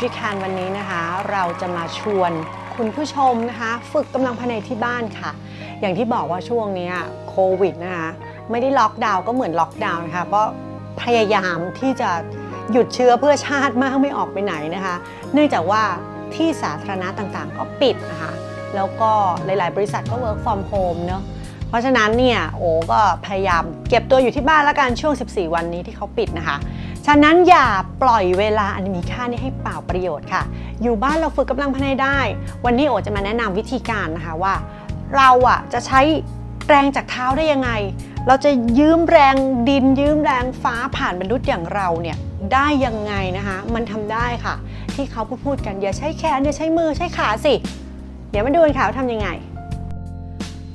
ฟิคานวันนี้นะคะ เราจะมาชวนคุณผู้ชมนะคะ ฝึกกำลังภายในที่บ้านค่ะ อย่างที่บอกว่าช่วงนี้โควิดนะคะ ไม่ได้ล็อกดาวน์ก็เหมือนล็อกดาวน์นะคะเพราะพยายามที่จะหยุดเชื้อเพื่อชาติมากไม่ออกไปไหนนะคะ เนื่องจากว่าที่สาธารณะต่างๆ ก็ปิดนะคะ แล้วก็หลายๆ บริษัทก็ work from home เนอะเพราะฉะนั้นเนี่ยโอ้ก็พยายามเก็บตัวอยู่ที่บ้านล้วกันช่วง 14 วันนี้ที่เขาปิดนะคะ ฉะนั้นอย่าปล่อยเวลาอันมีค่านี้ให้เปล่าประโยชน์ค่ะ อยู่บ้านเราฝึกกำลังภายในได้ วันนี้โอจะมาแนะนำวิธีการนะคะว่า เราอะจะใช้แรงจากเท้าได้ยังไง เราจะยืมแรงดินยืมแรงฟ้าผ่านมนุษย์อย่างเราเนี่ยได้ยังไงนะคะ มันทำได้ค่ะ ที่เขาพูดพูดกันอย่าใช้แขนอย่าใช้มือใช้ขาสิ เดี๋ยวมาดูกันค่ะว่าทำยังไง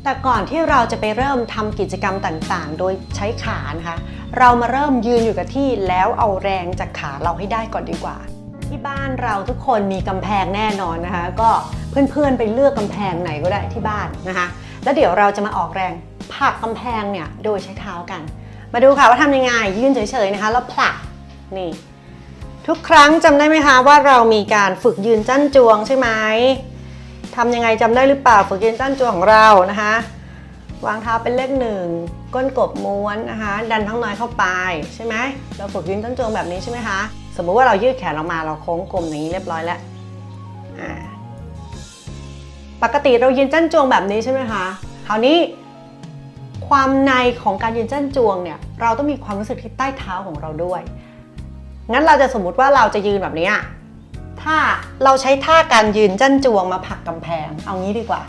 แต่ก่อนที่เราจะไปเริ่มทำกิจกรรมต่างๆ โดยใช้ขานะคะ เรามาเริ่มยืนอยู่กับที่แล้วเอาแรงจากขาเราให้ได้ก่อนดีกว่า ที่บ้านเราทุกคนมีกำแพงแน่นอนนะคะ ก็เพื่อนๆไปเลือกกำแพงไหนก็ได้ที่บ้านนะคะ แล้วเดี๋ยวเราจะมาออกแรงผลักกำแพงเนี่ยโดยใช้เท้ากัน มาดูค่ะว่าทำยังไงยืนเฉยๆนะคะ แล้วผลักนี่ทุกครั้งจำได้ไหมคะว่าเรามีการฝึกยืนจั้นจวงใช่ไหมทำยังไงจำได้หรือเปล่าฝึกยืนจั้นจวงของเรานะคะ วางเท้าเป็นเลขหนึ่งก้นกบม้วนนะคะ ดันท้องน้อยเข้าไปใช่ไหมเราฝึกยืนจั้นจวงแบบนี้ใช่ไหมคะสมมุติว่าเรายืดแขนออกมาเราโค้งกลมอย่างนี้เรียบร้อยแล้วปกติเรายืนจั้นจวงแบบนี้ใช่ไหมคะคราวนี้ ความในของการยืนจั้นจวงเนี่ยเราต้องมีความรู้สึกที่ใต้เท้าของเราด้วย งั้นเราจะสมมุติว่าเราจะยืนแบบนี้ถ้าเราใช้ท่าการยืนจั้นจวงมาผลักกำแพง เอางี้ดีกว่า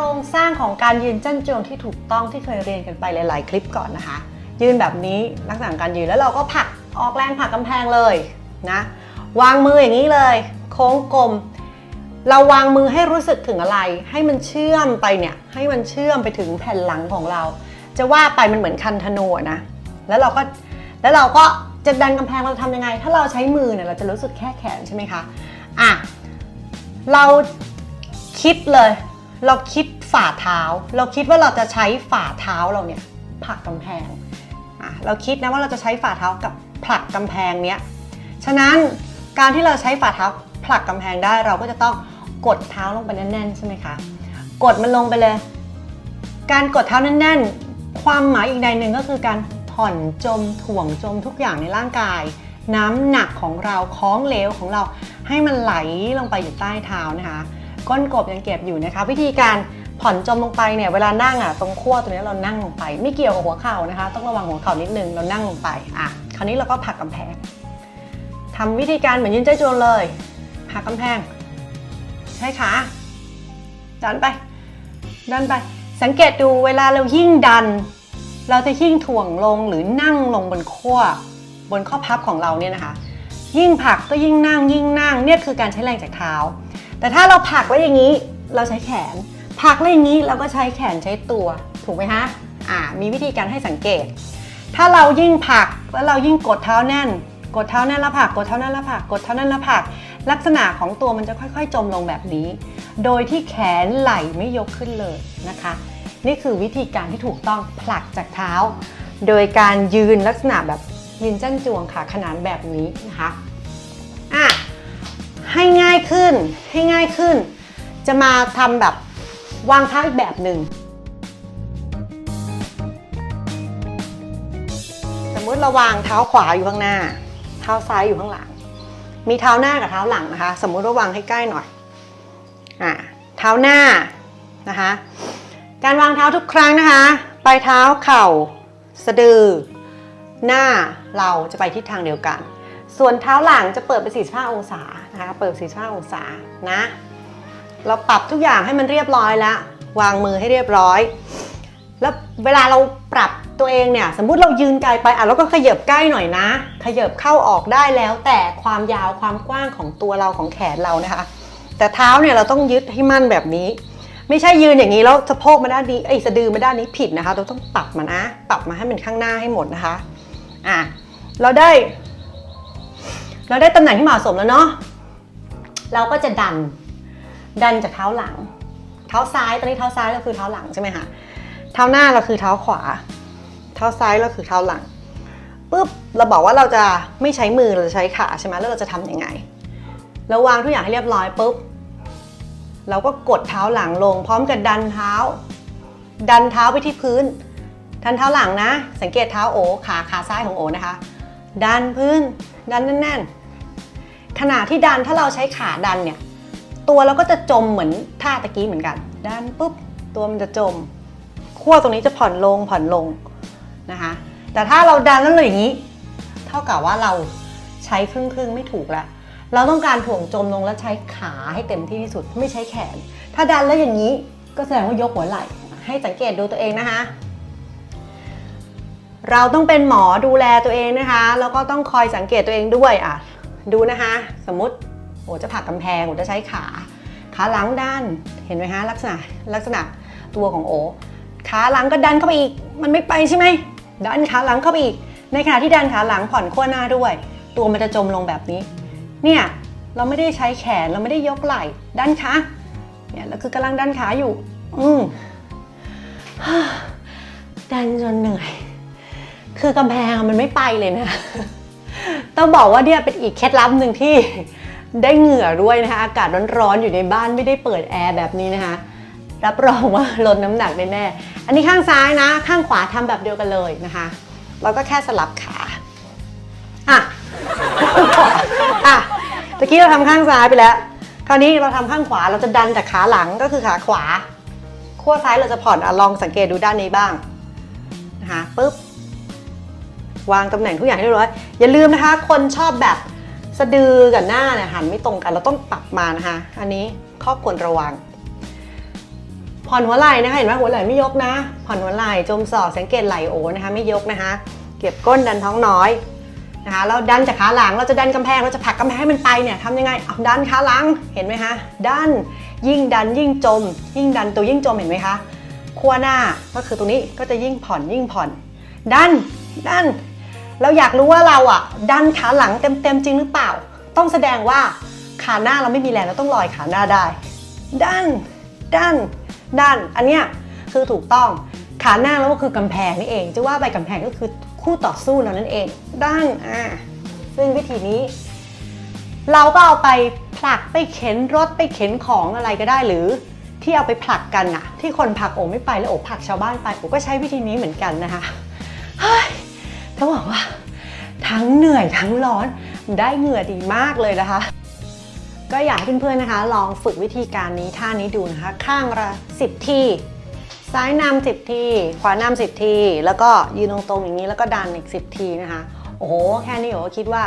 รงสร้างของการยืนจั้นจวงที่ถูกต้องที่เคยเรียนกันไปหลาย ๆ คลิปก่อนนะคะ ยืนแบบนี้ลักษณะการยืนแล้วเราก็ผลักออกแรงผลักกำแพงเลยนะวางมืออย่างนี้เลย โค้งกลม เราวางมือให้รู้สึกถึงอะไร ให้มันเชื่อมไปเนี่ยให้มันเชื่อมไปถึงแผ่นหลังของเรา จะว่าไปมันเหมือนคันธนูนะแล้วเราก็แล้วเราก็จะดันกำแพงเราทำยังไง ถ้าเราใช้มือเนี่ยเราจะรู้สึกแค่แขนใช่ไหมคะอะเราคิดเลย เราคิดฝ่าเท้า เราคิดว่าเราจะใช้ฝ่าเท้าเราเนี่ยผลักกำแพงอะเราคิดนะว่าเราจะใช้ฝ่าเท้ากับผลักกำแพงเนี้ยฉะนั้นการที่เราใช้ฝ่าเท้าผลักกำแพงได้เราก็จะต้องกดเท้าลงไปแน่นๆใช่ไหมคะกดมันลงไปเลย การกดเท้าแน่น ๆ ความหมายอีกในหนึ่งก็คือการผ่อนจมถ่วงจมทุกอย่างในร่างกาย น้ำหนักของเราของเหลวของเราให้มันไหลลงไปอยู่ใต้เท้านะคะ ก้นกบยังเก็บอยู่นะคะ วิธีการผ่อนจมลงไปเนี่ยเวลานั่งอะตรงขั้วตรงนี้เรานั่งลงไป ไม่เกี่ยวกับหัวเข่านะคะ ต้องระวังหัวเข่านิดนึงเรานั่งลงไปอะคราวนี้เราก็ผักกำแพงทำวิธีการเหมือนยืนใจจวงเลยผักกำแพง ใช้ขาดันไป ดันไป สังเกตดูเวลาเรายิ่งดัน เราจะยิ่งถ่วงลงหรือนั่งลงบนขั้วบนข้อพับของเราเนี่ยนะคะ ยิ่งผักก็ยิ่งนั่งยิ่งนั่งเนี่ยคือการใช้แรงจากเท้า แต่ถ้าเราผลักไว้อย่างนี้เราใช้แขนผลักไว้อย่างนี้เราก็ใช้แขนใช้ตัวถูกไหมคะอ่ามีวิธีการให้สังเกต ถ้าเรายิ่งผลักแล้วเรายิ่งกดเท้าแน่น กดเท้าแน่นแล้วผลัก กดเท้าแน่นแล้วผลัก กดเท้าแน่นแล้วผลัก ลักษณะของตัวมันจะค่อย ๆ จมลงแบบนี้ โดยที่แขนไหล่ไม่ยกขึ้นเลยนะคะ นี่คือวิธีการที่ถูกต้องผลักจากเท้า โดยการยืนลักษณะแบบยืนจั้นจวงขาขนานแบบนี้นะคะ ให้ง่ายขึ้นให้ง่ายขึ้น จะมาทำแบบวางเท้าอีกแบบหนึ่งสมมติเราวางเท้าขวาอยู่ข้างหน้า เท้าซ้ายอยู่ข้างหลัง มีเท้าหน้ากับเท้าหลังนะคะ สมมุติว่าวางให้ใกล้หน่อยอ่าเท้าหน้านะคะ การวางเท้าทุกครั้งนะคะ ปลายเท้าเข่า สะดือ หน้าเราจะไปทิศทางเดียวกัน ส่วนเท้าหลังจะเปิดไป45 องศานะคะ เปิด 45 องศานะ เราปรับทุกอย่างให้มันเรียบร้อยแล้ว วางมือให้เรียบร้อย แล้วเวลาเราปรับตัวเองเนี่ย สมมุติเรายืนไกลไปอะเราก็ขยับใกล้หน่อยนะ ขยับเข้าออกได้แล้ว แต่ความยาวความกว้างของตัวเราของแขนเรานะคะ แต่เท้าเนี่ยเราต้องยึดให้มั่นแบบนี้ ไม่ใช่ยืนอย่างนี้แล้วสะโพกมาด้านนี้ไอ้ยสะดือมาด้านนี้ผิดนะคะ เราต้องปรับมานะ ปรับมาให้มันข้างหน้าให้หมดนะคะ อะ เราได้ เราได้ตำแหน่งที่เหมาะสมแล้วเนาะเราก็จะดัน ดันจากเท้าหลัง เท้าซ้ายตอนนี้เท้าซ้ายเราคือเท้าหลังใช่ไหมคะเท้าหน้าเราคือเท้าขวา เท้าซ้ายเราคือเท้าหลังปุ๊บเราบอกว่าเราจะไม่ใช้มือเราจะใช้ขาใช่ไหมแล้วเราจะทำยังไงเราวางทุกอย่างให้เรียบร้อยปุ๊บเราก็กดเท้าหลังลง พร้อมกับดันเท้า ดันเท้าไปที่พื้นดันเท้าหลังนะ สังเกตเท้าโอขาขาซ้ายของโอนะคะ ดันพื้น ดันแน่นๆ ขณะที่ดันถ้าเราใช้ขาดันเนี่ย ตัวเราก็จะจมเหมือนท่าตะกี้เหมือนกัน ดันปุ๊บตัวมันจะจมขั้วตรงนี้จะผ่อนลงผ่อนลงนะคะแต่ถ้าเราดันแล้วเลยอย่างนี้ เท่ากับว่าเราใช้ครึ่งครึ่งไม่ถูกแล้วเราต้องการถ่วงจมลงแล้วใช้ขาให้เต็มที่ที่สุดไม่ใช้แขน ถ้าดันแล้วอย่างนี้ก็แสดงว่ายกหัวไหล่ให้สังเกตดูตัวเองนะคะ เราต้องเป็นหมอดูแลตัวเองนะคะ แล้วก็ต้องคอยสังเกตตัวเองด้วยอะ ดูนะคะ สมมติโอจะผลักกำแพงโอจะใช้ขา ขาหลังด้านเห็นไหมคะลักษณะลักษณะตัวของโอขาหลังก็ดันเข้าไปอีก มันไม่ไปใช่ไหมดันขาหลังเข้าไปอีก ในขณะที่ดันขาหลังผ่อนขั้วหน้าด้วย ตัวมันจะจมลงแบบนี้ เนี่ยเราไม่ได้ใช้แขนเราไม่ได้ยกไหล่ดันขาเนี่ยเราคือกำลังดันขาอยู่ อืมดันจนเหนื่อย คือกำแพงมันไม่ไปเลยนะ ต้องบอกว่าเนี่ยเป็นอีกเคล็ดลับหนึ่งที่ได้เหงื่อด้วยนะคะอากาศร้อนๆอยู่ในบ้านไม่ได้เปิดแอร์แบบนี้นะคะ รับรองว่าลดน้ำหนักแน่ๆอันนี้ข้างซ้ายนะ ข้างขวาทำแบบเดียวกันเลยนะคะเราก็แค่สลับขาอะอะตะกี้เราทำข้างซ้ายไปแล้ว คราวนี้เราทำข้างขวาเราจะดันจากขาหลังก็คือขาขวาขั้วซ้ายเราจะผ่อนอลองสังเกตดูด้านนี้บ้างนะคะปุ๊บ วางตำแหน่งทุกอย่างให้เรียบร้อย อย่าลืมนะคะ คนชอบแบบสะดือกับหน้าเนี่ยหันไม่ตรงกัน เราต้องปรับมานะคะ อันนี้ข้อควรระวัง ผ่อนหัวไหล่นะคะ เห็นไหมหัวไหล่ไม่ยกนะ ผ่อนหัวไหล่จมศอกสังเกตไหล่โอนะคะ ไม่ยกนะคะ เก็บก้นดันท้องน้อยนะคะแล้วดันจากขาหลังเราจะดันกำแพงเราจะผลักกำแพงให้มันไปเนี่ยทำยังไงเอาดันขาหลังเห็นไหมคะดันยิ่งดันยิ่งจม ยิ่งดันตัวยิ่งจมเห็นไหมคะขั้วหน้าก็คือตรงนี้ก็จะยิ่งผ่อนยิ่งผ่อน ดันดัน เราอยากรู้ว่าเราอะดันขาหลังเต็มๆจริงหรือเปล่า ต้องแสดงว่าขาหน้าเราไม่มีแรงเราต้องลอยขาหน้าได้ ดันดันดันอันเนี้ยคือถูกต้องขาหน้าเราก็คือกำแพงนี่เองจะว่าไปกำแพงก็คือคู่ต่อสู้เรานั่นเองดันอ่าซึ่งวิธีนี้ เราก็เอาไปผลักไปเข็นรถไปเข็นของอะไรก็ได้หรือที่เอาไปผลักกันน่ะที่คนผลักโอไม่ไปแล้วโอผลักชาวบ้านไปโอก็ใช้วิธีนี้เหมือนกันนะคะเฮ้ย ต้องบอกว่า ทั้งเหนื่อยทั้งร้อนได้เหงื่อดีมากเลยนะคะ ก็อยากให้เพื่อนๆนะคะ ลองฝึกวิธีการนี้ท่านี้ดูนะคะ ข้างละ10 ทีซ้ายนำ10ที ขวานำ10ที แล้วก็ยืนตรงๆอย่างนี้แล้วก็ดันอีก10ทีนะคะ โอ้โห แค่นี้โอ้คิดว่า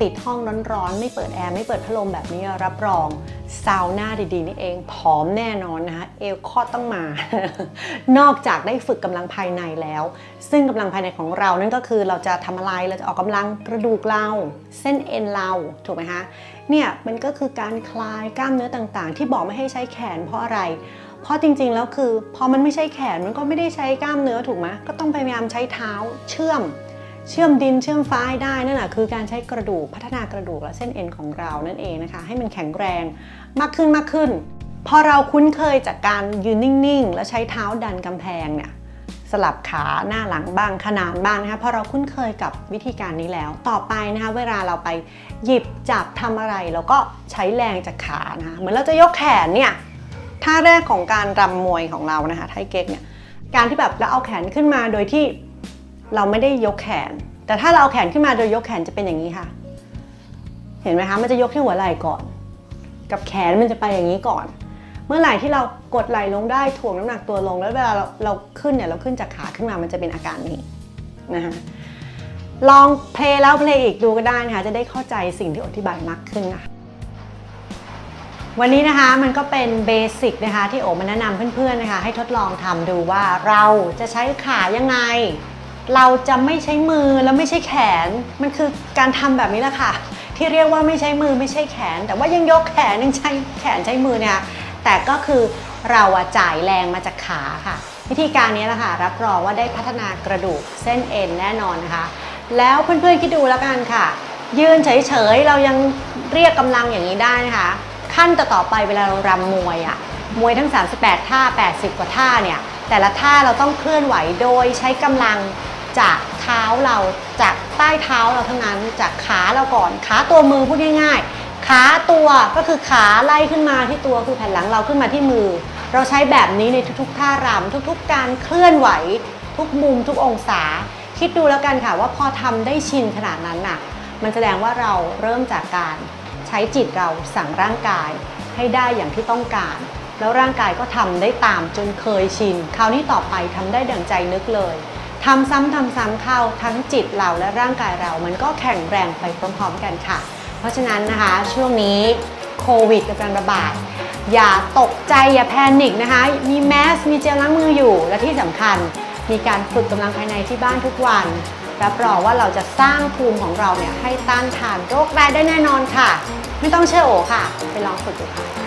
ปิดห้องร้อนๆ ไม่เปิดแอร์ ไม่เปิดพัดลมแบบนี้รับรอง ซาวน่าดีๆนี่เองผอมแน่นอนนะคะเอวคอดต้องมา นอกจากได้ฝึกกำลังภายในแล้ว ซึ่งกำลังภายในของเรานั่นก็คือเราจะทำอะไรเราจะออกกำลังกระดูกเราเส้นเอ็นเราถูกไหมคะเนี่ยมันก็คือการคลายกล้ามเนื้อต่างๆ ที่บอกไม่ให้ใช้แขนเพราะอะไร เพราะจริงๆแล้วคือ พอมันไม่ใช่แขนมันก็ไม่ได้ใช้กล้ามเนื้อถูกไหมก็ต้องพยายามใช้เท้าเชื่อม เชื่อมดินเชื่อมฟ้าได้นั่นแหะคือการใช้กระดูกพัฒนากระดูกและเส้นเอ็นของเรานั่นเองนะคะ ให้มันแข็งแรงมากขึ้นมากขึ้น พอเราคุ้นเคยจากการยืนนิ่งๆ แล้วใช้เท้าดันกำแพงเนี่ยสลับขาหน้าหลังบ้างขนานบ้างนะคะพอเราคุ้นเคยกับวิธีการนี้แล้ว ต่อไปนะคะเวลาเราไปหยิบจับทำอะไรเราก็ใช้แรงจากขานะคะเหมือนเราจะยกแขนเนี่ยท่าแรกของการรำมวยของเรานะคะไทเก๊กเนี่ยการที่แบบเราเอาแขนขึ้นมาโดยที่ เราไม่ได้ยกแขน แต่ถ้าเราเอาแขนขึ้นมาโดยยกแขนจะเป็นอย่างนี้ค่ะ เห็นไหมคะมันจะยกที่หัวไหล่ก่อน กับแขนมันจะไปอย่างนี้ก่อน เมื่อไหร่ที่เรากดไหล่ลงได้ถ่วงน้ำหนักตัวลงแล้วเวลาเราเราขึ้นเนี่ยเราขึ้นจากขาขึ้นมามันจะเป็นอาการนี้นะคะลองเพลย์แล้วเพลย์อีกดูก็ได้นะคะจะได้เข้าใจสิ่งที่อธิบายมากขึ้นนะคะวันนี้นะคะมันก็เป็นเบสิกนะคะที่โอมาแนะนำเพื่อนๆนะคะให้ทดลองทำดูว่าเราจะใช้ขายังไง เราจะไม่ใช้มือแล้วไม่ใช่แขน มันคือการทำแบบนี้แหละค่ะ ที่เรียกว่าไม่ใช้มือไม่ใช่แขน แต่ว่ายังยกแขนยังใช้แขนใช้มือเนี่ยแต่ก็คือเราอะจ่ายแรงมาจากขาค่ะ วิธีการนี้แหละค่ะ รับรองว่าได้พัฒนากระดูกเส้นเอ็นแน่นอนนะคะ แล้วเพื่อนๆคิดดูแล้วกันค่ะ ยืนเฉยๆเรายังเรียกกำลังอย่างนี้ได้นะคะ ขั้นต่อๆไปเวลาเรารำมวยอะมวยทั้ง 38 ท่า 80 กว่าท่าเนี่ยแต่ละท่าเราต้องเคลื่อนไหวโดยใช้กำลัง จากเท้าเราจากใต้เท้าเราทั้งนั้นจากขาเราก่อนขาตัวมือพูดง่ายๆ ขาตัวก็คือขาไล่ขึ้นมาที่ตัวคือแผ่นหลังเราขึ้นมาที่มือ เราใช้แบบนี้ในทุกๆท่ารำทุกๆ การเคลื่อนไหว ทุกมุมทุกองศา คิดดูแล้วกันค่ะว่าพอทำได้ชินขนาดนั้นน่ะ มันแสดงว่าเราเริ่มจากการใช้จิตเราสั่งร่างกายให้ได้อย่างที่ต้องการแล้วร่างกายก็ทำได้ตามจนเคยชิน คราวนี้ต่อไปทำได้ดั่งใจนึกเลย ทำซ้ำทำซ้ำเข้าทั้งจิตเราและร่างกายเรา มันก็แข็งแรงไปพร้อมๆกันค่ะ เพราะฉะนั้นนะคะช่วงนี้โควิดกำลังระบาดอย่าตกใจอย่าแพนิคนะคะ มีแมสมีเจลล้างมืออยู่ และที่สำคัญมีการฝึกกำลังภายในที่บ้านทุกวันรับรองว่าเราจะสร้างภูมิของเราเนี่ยให้ต้านทานโรคร้ายได้แน่นอนค่ะ ไม่ต้องเชื่อโอค่ะ ไปลองฝึกดูค่ะ